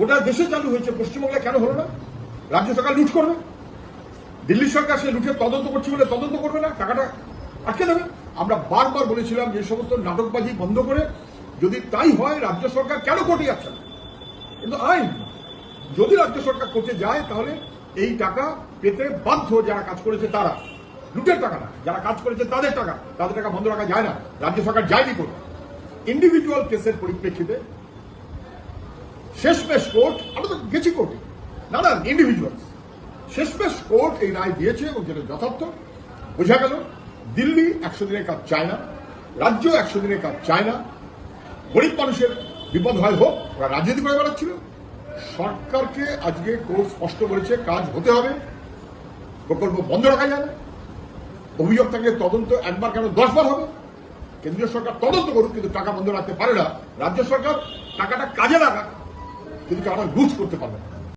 গোটা দেশে চালু হয়েছে পশ্চিমবাংলায় কেন হলো না? রাজ্য সরকার লুট করবে? দিল্লি সরকার সে লুটের তদন্ত করছে বলে তদন্ত করবে না? টাকাটা আটকে দেবে? আমরা বারবার বলেছিলাম যে সমস্ত নাটকবাজি বন্ধ করে যদি তাই হয়, রাজ্য সরকার কেন কোর্টে যাচ্ছে না? কিন্তু আইন, যদি রাজ্য সরকার কোর্টে যায়, তাহলে এই টাকা পেতে বাধ্য যারা কাজ করেছে তারা। লুটের টাকা না, যারা কাজ করেছে তাদের টাকা তাদের টাকা বন্ধ রাখা যায় না। রাজ্য সরকার যায়নি কোর্টে। ইন্ডিভিজুয়াল কেসের পরিপ্রেক্ষিতে শেষমেশ কোর্ট আমরা তো গেছি কোর্টে। না না ইন্ডিভিজুয়াল শেষমেশ কোর্ট এই রায় দিয়েছে এবং যেটা যথার্থ। বোঝা গেল, দিল্লি একশো দিনের কাজ চায় না, রাজ্য একশো দিনের কাজ চায় না। গরিব মানুষের বিপদ হয় হোক, ওরা রাজনীতি করে বেড়াচ্ছিল। সরকারকে আজকে কোর্ট স্পষ্ট করেছে, কাজ হতে হবে। প্রকল্প বন্ধ রাখা যাবে। অভিযোগ থাকলে তদন্ত একবার কেন দশবার হবে? কেন্দ্রীয় সরকার তদন্ত করুক, কিন্তু টাকা বন্ধ রাখতে পারে না। রাজ্য সরকার টাকাটা কাজে লাগাক। কিন্তু টাকা লুজ করতে পারবে না।